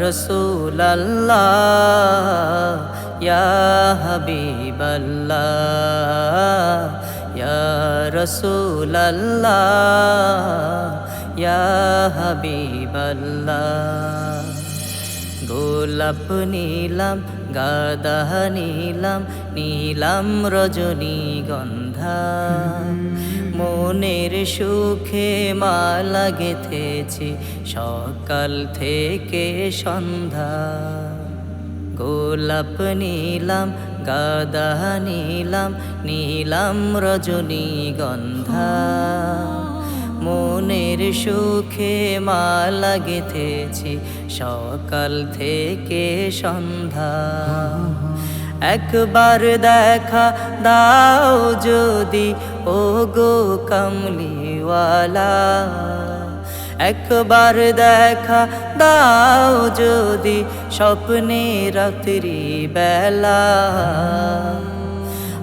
রসুল্লাহ হবিবল্লাহ রসুল্লাহ হবিবল্লাহ। গোলাপ নীলাম গাদা নীলাম নীলাম রজনী গন্ধা। মনের সুখে মালা গেথেছি সকাল থেকে সন্ধ্যা। গোলাপ নীলাম, গাদা নীলাম নীলাম রজনী গন্ধা। মনের সুখে মালা গেথেছি সকাল থেকে সন্ধ্যা। একবার দেখা দাও যদি ও গো কমলিওয়ালা। একবার দেখা দাও যদি, স্বপ্নে রাত্রি বেলা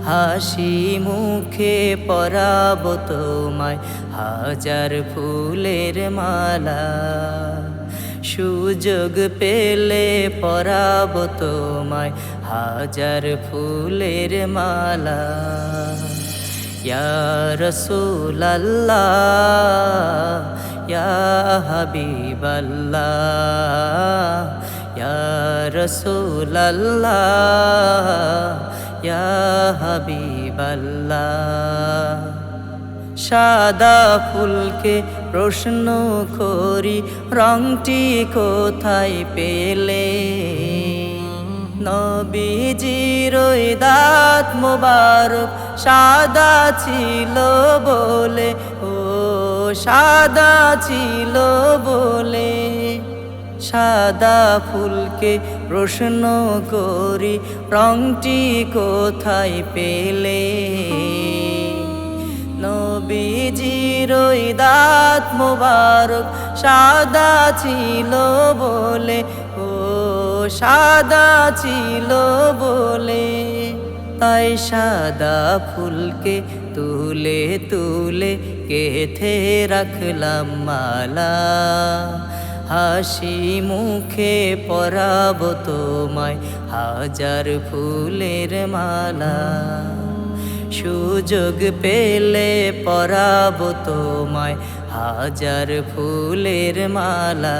হাসি মুখে পরাব তোমায় হাজার ফুলের মালা। সুযোগ পেলে পরাব তোমায় হাজার ফুলের মালা। রসুলাল্লাহ, ইয়া হাবিবাল্লাহ রসুলাল্লাহ, ইয়া হাবিবাল্লাহ। সাদা ফুলকে প্রশ্ন করি, রংটি কোথায় পেলে? নবীজির দাঁত মোবারক সাদা ছিল বলে, ও সাদা ছিল বলে। সাদা ফুলকে প্রশ্ন করি, রংটি কোথায় পেলে? নবীজির ওই দাঁত মোবারক সাদা ছিল বলে সাদা ছিল বলে, তাই সাদা ফুলকে তুলে তুলে কেথে রাখলাম মালা। হাসি মুখে পরাব তোমায় হাজার ফুলের মালা। সুযোগ পেলে পরাব তোমায় হাজার ফুলের মালা।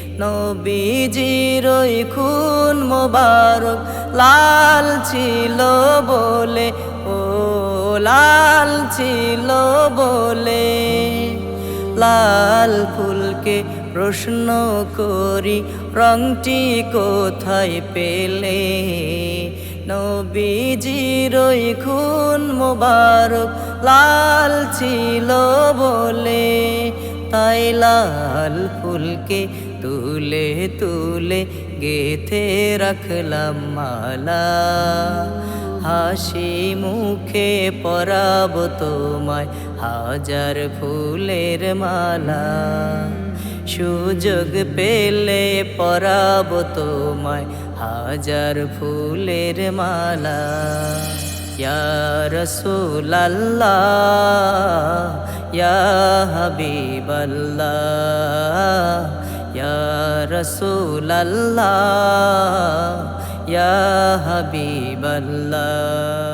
নবীজির ওই খুন মোবারক লাল ছিল বলে, ও লাল ছিল বলে। লাল ফুলকে প্রশ্ন করি, রংটি কোথায় পেলে? নবীজির খুন মোবারক লাল ছিল বলে, তাই লাল ফুলকে তুলে তুলে গেথে রাখলাম মালা। হাসি মুখে পরাব তোমায় হাজার ফুলের মালা। সুযোগ পেলে পরাব তোমায় হাজার ফুলের মালা। ইয়া রসুলাল্লাহ ইয়া হাবিবাল্লাহ।